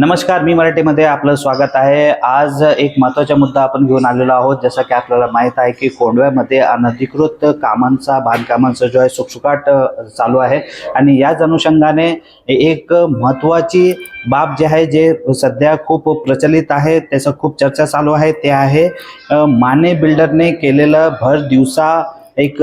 नमस्कार मी मराठीमध्ये आपलं स्वागत आहे. आज एक महत्त्वाचा मुद्दा आपण घेऊन आलेलो आहोत जसं की आपल्याला माहीत आहे की कोंडव्यामध्ये अनधिकृत कामांचा बांधकामांचा जो आहे सुकसुकाट चालू आहे. आणि याच अनुषंगाने एक महत्त्वाची बाब जी आहे जे सध्या खूप प्रचलित आहे त्याचं खूप चर्चा चालू आहे. ते आहे माने बिल्डरने केलेलं भर दिवसा एक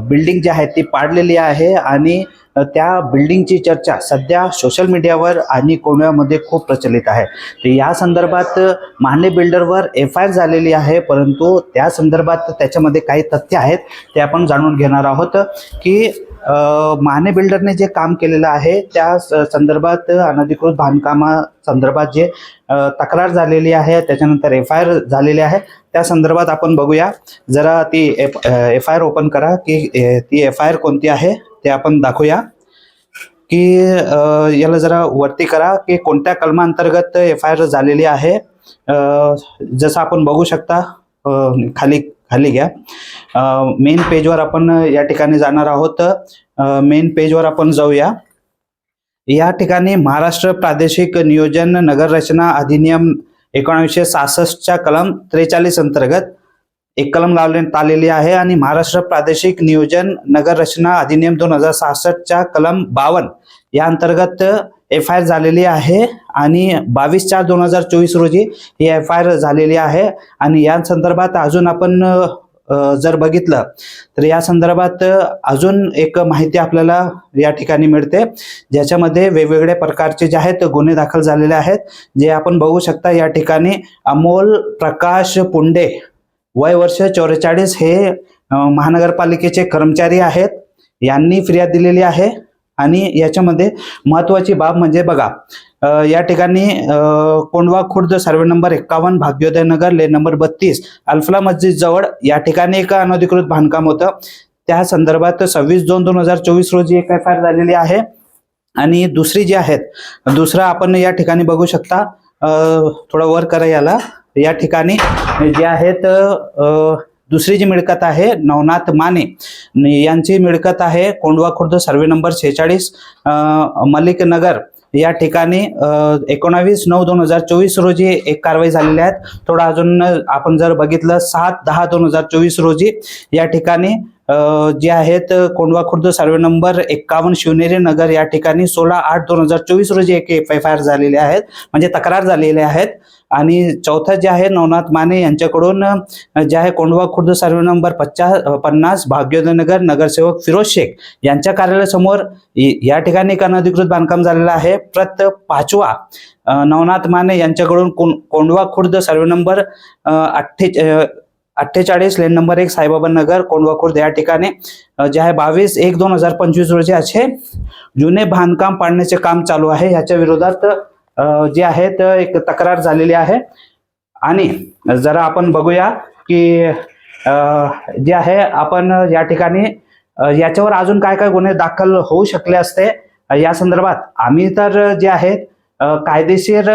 बिल्डिंग जी आहे ती पाडलेली आहे आणि त्या बिल्डिंगची चर्चा सध्या सोशल मीडियावर आणि कोण्यामध्ये खूप प्रचलित आहे. तर या संदर्भात अ, माने बिल्डरवर एफ आय आर झालेली आहे परंतु त्या संदर्भात त्याच्यामध्ये काही तथ्य आहेत ते आपण जाणून घेणार आहोत की माने बिल्डरने जे काम केलेलं आहे त्या स- संदर्भात अनधिकृत बांधकामा संदर्भात जे तक्रार झालेली आहे त्याच्यानंतर एफ आय आर झालेली आहे त्या संदर्भात आपण बघूया. जरा ती F F I R open करा की ती एफ आय आर कोणती आहे ते आपण दाखवूया. की याला जरा वरती करा की कोणत्या कलमांतर्गत एफ आय आर झालेली आहे. जसं आपण बघू शकता खाली खाली घ्या. मेन पेजवर आपण या ठिकाणी जाणार आहोत. मेन पेजवर आपण जाऊया. या ठिकाणी महाराष्ट्र प्रादेशिक नियोजन नगररचना अधिनियम एकोणीसशे सहासष्टच्या कलम त्रेचाळीस अंतर्गत एक कलम लावण्यात आलेली आहे आणि महाराष्ट्र प्रादेशिक नियोजन नगर रचना अधिनियम दोन हजार सहासष्टच्या कलम बावन्न या अंतर्गत एफ आय आर झालेली आहे आणि बावीस चार दोन हजार चोवीस रोजी ही एफ आय आर झालेली आहे. आणि या संदर्भात अजून आपण जर बघितलं तर या संदर्भात अजून एक माहिती आपल्याला या ठिकाणी मिळते ज्याच्यामध्ये वेगवेगळ्या प्रकारचे जे आहेत गुन्हे दाखल झालेले आहेत जे आपण बघू शकता या ठिकाणी अमोल प्रकाश पुंडे वय वर्ष चौवेचाळीस हे महानगरपालिकेचे कर्मचारी आहेत. यांनी फिर्याद दिलेली आहे. आणि याच्यामध्ये महत्वाची बाब म्हणजे बघा या ठिकाणी कोंडवा खुर्द सर्वे नंबर एक्कावन्न भाग्योदय नगर लेन नंबर बत्तीस अल्फला मस्जिद जवळ या ठिकाणी एक अनधिकृत बांधकाम होतं. त्या संदर्भात सव्वीस दोन दोन हजार चोवीस रोजी एक एफ आय आर झालेली आहे. आणि दुसरी जी आहेत दुसरं आपण या ठिकाणी बघू शकता. थोडं वर करा याला. या ठिकाणी जे आहेत दुसरी जी मिळकत आहे नवनाथ माने यांची मिळकत आहे कोंडवा खुर्द सर्वे नंबर शेहेचाळीस मलिक नगर या ठिकाणी एकोणावीस नऊ दोन हजार चोवीस रोजी एक कारवाई झालेली आहे. थोडं अजून आपण जर बघितलं सात दहा दोन हजार चोवीस रोजी या ठिकाणी जे आहेत कोंडवा खुर्द सर्वे नंबर एक्कावन्न शिवनेरी नगर या ठिकाणी सोळा आठ दोन हजार चोवीस रोजी एक एफ आय आर झालेले आहेत म्हणजे तक्रार झालेले आहेत. आणि चौथं जे आहे नवनाथ माने यांच्याकडून जे आहे कोंडवा खुर्द सर्वे नंबर पचास पन्नास भाग्योदय नगर नगरसेवक फिरोज शेख यांच्या कार्यालयासमोर या ठिकाणी एक अनधिकृत बांधकाम झालेलं आहे. प्रत पाचवा नवनाथ माने यांच्याकडून कोंडवा खुर्द सर्वे नंबर अठ्ठे अठ्ठेचाळीस लेन नंबर एक साईबाबा नगर कोंडवा खुर्द या ठिकाणी जे आहे बावीस एक दोन हजार पंचवीस रोजी असे जुने बांधकाम पाडण्याचे काम चालू आहे. ह्याच्या विरोधात जे जे आहेत एक तक्रार झालेली आहे. आणि जरा आपण बघूया की जे आहे आपण या ठिकाणी याच्यावर अजून काय काय गुन्हे दाखल होऊ शकले असते या संदर्भात आम्ही तर जे आहेत कायदेशीर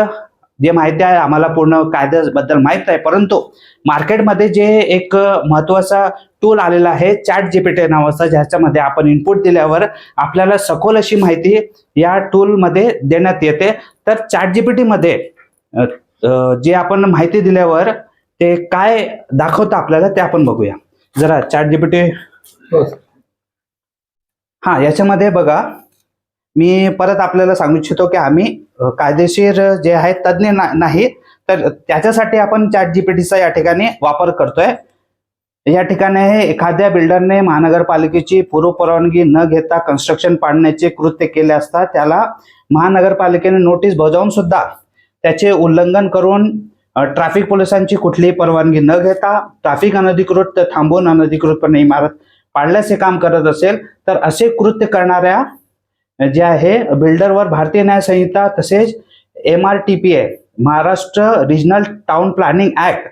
जे माहिती आहे आम्हाला पूर्ण कायद्याबद्दल माहीत आहे. परंतु मार्केटमध्ये जे एक महत्त्वाचा टूल आलेला आहे चॅट जीपीटी नावाचा ज्याच्यामध्ये आपण इनपुट दिल्यावर आपल्याला सखोल अशी माहिती या टूलमध्ये देण्यात येते. तर चॅट जीपीटी मध्ये अ, अ, जे आपण माहिती दिल्यावर ते काय दाखवतं आपल्याला ते आपण बघूया. जरा चॅट जीपीटी हा याच्यामध्ये बघा मी परत आपल्याला सांगू इच्छितो की आम्ही कायदेशीर जे आहेत तज्ज्ञ ना- नाही तर त्याच्यासाठी आपण चॅट जीपीटीचा या ठिकाणी वापर करतोय. या ठिकाणी एखाद्या बिल्डरने महानगरपालिकेची पूर्व परवानगी न घेता कन्स्ट्रक्शन पाडण्याचे कृत्य केले असता त्याला महानगरपालिकेने नोटीस बजावून सुद्धा त्याचे उल्लंघन करून ट्रॅफिक पोलिसांची कुठलीही परवानगी न घेता ट्रॅफिक अनधिकृत थांबवून अनधिकृतपणे इमारत पाडल्याचे काम करत असेल तर असे कृत्य करणाऱ्या जे आहे बिल्डरवर भारतीय न्याय संहिता तसेच M R T P A Maharashtra regional town planning act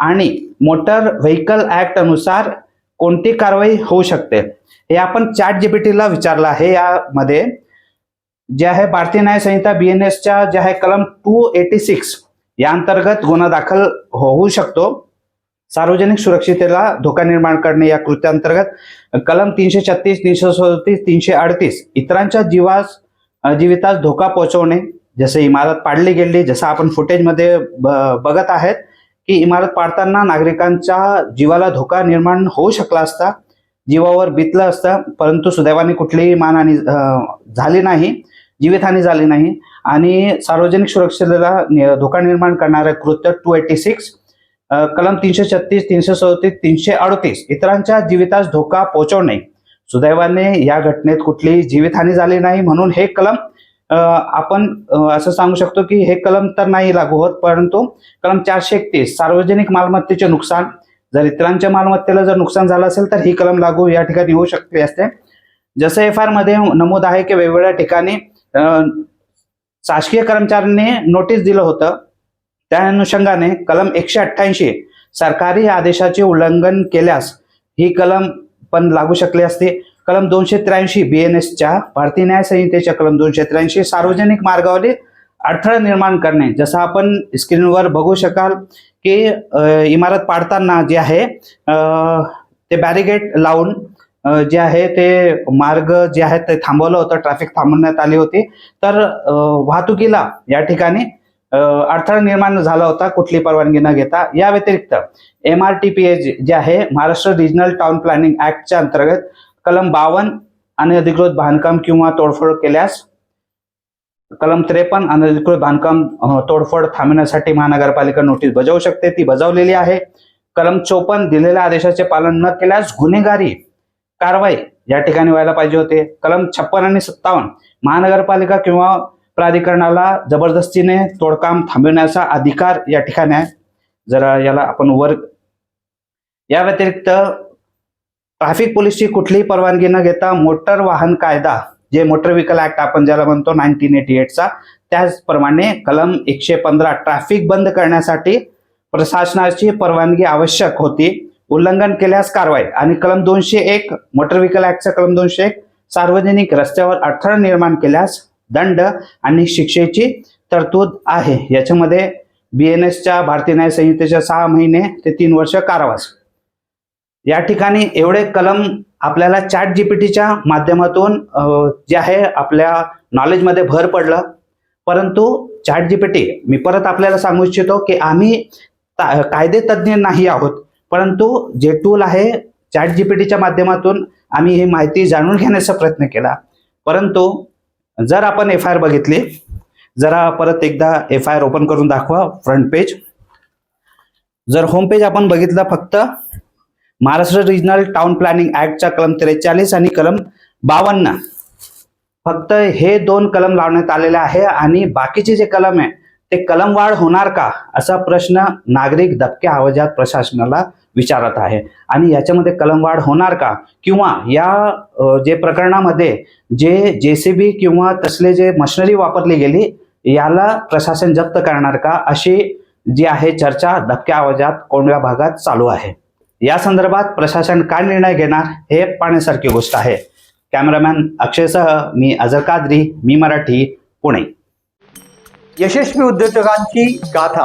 आणि मोटर व्हेकल ऍक्ट अनुसार कोणती कारवाई होऊ शकते? हे आपण चॅट जीपीटीला विचारलं आहे यामध्ये. जे आहे भारतीय न्याय संहिता बी एन एसच्या जे आहे कलम टू एटी सिक्स या अंतर्गत गुन्हा दाखल होऊ शकतो. सार्वजनिक सुरक्षितेला धोका निर्माण करणे या कृत्यांतर्गत कलम तीनशे छत्तीस तीनशे सदतीस तीनशे अडतीस इतरांच्या जीवास जीवितास धोका पोहोचवणे जसे इमारत पाडली गेली जसं आपण फुटेजमध्ये ब- बघत आहेत की इमारत पाडताना नागरिकांच्या जीवाला धोका निर्माण होऊ शकला असता जीवावर बितलं असतं परंतु सुदैवाने कुठलीही मानहानी झाली नाही जीवितहानी झाली नाही. आणि सार्वजनिक सुरक्षेला धोका निर्माण करणारे कृत्य टू एटी सिक्स कलम तीनशे छत्तीस तीनशे चौतीस तीनशे अडतीस इतरांच्या जीवितास धोका पोहोचवणे. सुदैवाने या घटनेत कुठलीही जीवितहानी झाली नाही म्हणून हे कलम आपण असं सांगू शकतो की हे कलम तर नाही लागू होत परंतु कलम चारशे एकतीस सार्वजनिक मालमत्तेचे नुकसान. जर इतरांच्या मालमत्तेला जर नुकसान झालं असेल तर ही कलम लागू या ठिकाणी होऊ शकते असते. जसं एफ आरमध्ये नमूद आहे की वेगवेगळ्या ठिकाणी शासकीय कर्मचाऱ्यांनी नोटीस दिलं होतं. त्या अनुषंगाने कलम एकशे अठ्ठ्याऐंशी सरकारी आदेशाचे उल्लंघन केल्यास ही कलम पण लागू शकली असते. कलम दोनशे त्र्याऐंशी बी एन एसच्या भारतीय न्याय संहितेच्या कलम दोनशे त्र्याऐंशी सार्वजनिक मार्गावरील अडथळा निर्माण करणे जसं आपण स्क्रीनवर बघू शकाल की इमारत पाडताना जे आहे ते बॅरिगेट लावून जे आहे ते मार्ग जे आहे ते थांबवलं होतं ट्रॅफिक थांबवण्यात आली होती. तर वाहतुकीला या ठिकाणी अडथळा निर्माण झाला होता कुठली परवानगी न घेता. या व्यतिरिक्त M R T P A जे आहे महाराष्ट्र रिजनल टाउन प्लॅनिंग ऍक्टच्या अंतर्गत कलम बावन्न अनधिकृत बांधकाम किंवा तोडफोड केल्यास कलम त्रेपन्न अनधिकृत बांधकाम तोडफोड थांबवण्यासाठी महानगरपालिका नोटीस बजावू शकते. ती बजावलेली आहे. कलम चोपन्न दिलेल्या आदेशाचे पालन न केल्यास गुन्हेगारी कारवाई या ठिकाणी व्हायला पाहिजे होते. कलम छप्पन आणि सत्तावन्न महानगरपालिका किंवा प्राधिकरणाला जबरदस्तीने तोडकाम थांबवण्याचा अधिकार या ठिकाणी आहे. जरा याला आपण वर या व्यतिरिक्त ट्रॅफिक पोलीसची कुठलीही परवानगी न घेता मोटर वाहन कायदा जे मोटर व्हेकल ऍक्ट आपण ज्याला म्हणतो नाईन्टीन एटी एटचा त्याचप्रमाणे कलम एकशे पंधरा ट्रॅफिक बंद करण्यासाठी प्रशासनाची परवानगी आवश्यक होती. उल्लंघन केल्यास कारवाई. आणि कलम दोनशे एक मोटर व्हेकल ऍक्टचा कलम दोनशे एक सार्वजनिक रस्त्यावर अडथळा निर्माण केल्यास दंड आणि शिक्षेची तरतूद आहे. याच्यामध्ये बी एन एसच्या भारतीय न्याय संहितेच्या सहा महिने ते तीन वर्ष कारावास. या ठिकाणी एवढे कलम आपल्याला चॅट जीपीटीच्या माध्यमातून जे आहे आपल्या नॉलेजमध्ये भर पडलं. परंतु चॅट जीपीटी मी परत आपल्याला सांगू इच्छितो की आम्ही ता- कायदे तज्ज्ञ नाही आहोत. परंतु जे टूल आहे चॅट जीपीटीच्या माध्यमातून आम्ही ही माहिती जाणून घेण्याचा प्रयत्न केला. परंतु जर आपण एफ आय आर बघितली जरा परत एकदा एफ आय आर ओपन करून दाखवा फ्रंट पेज जर होम पेज आपण बघितलं फक्त महाराष्ट्र रिजनल टाउन प्लॅनिंग ऍक्टच्या कलम त्रेचाळीस आणि कलम बावन्न. फक्त हे दोन कलम लावण्यात आलेले आहे आणि बाकीचे जे कलम आहे ते कलम वाढ होणार का? असा प्रश्न नागरिक दबक्या आवाजात प्रशासनाला विचारत आहे. आणि याच्यामध्ये कलमवाढ होणार का? किंवा या जे प्रकरणामध्ये जे जेसीबी किंवा तसले जे मशिनरी वापरली गेली याला प्रशासन जप्त करणार का? अशी जी आहे चर्चा धक्क्या आवाजात कोंडव्या भागात चालू आहे. या संदर्भात प्रशासन काय निर्णय घेणार हे पाहण्यासारखी गोष्ट आहे. कॅमेरामॅन अक्षयसह मी अजर कादरी मी मराठी पुणे. यशस्वी उद्योजकांची गाथा.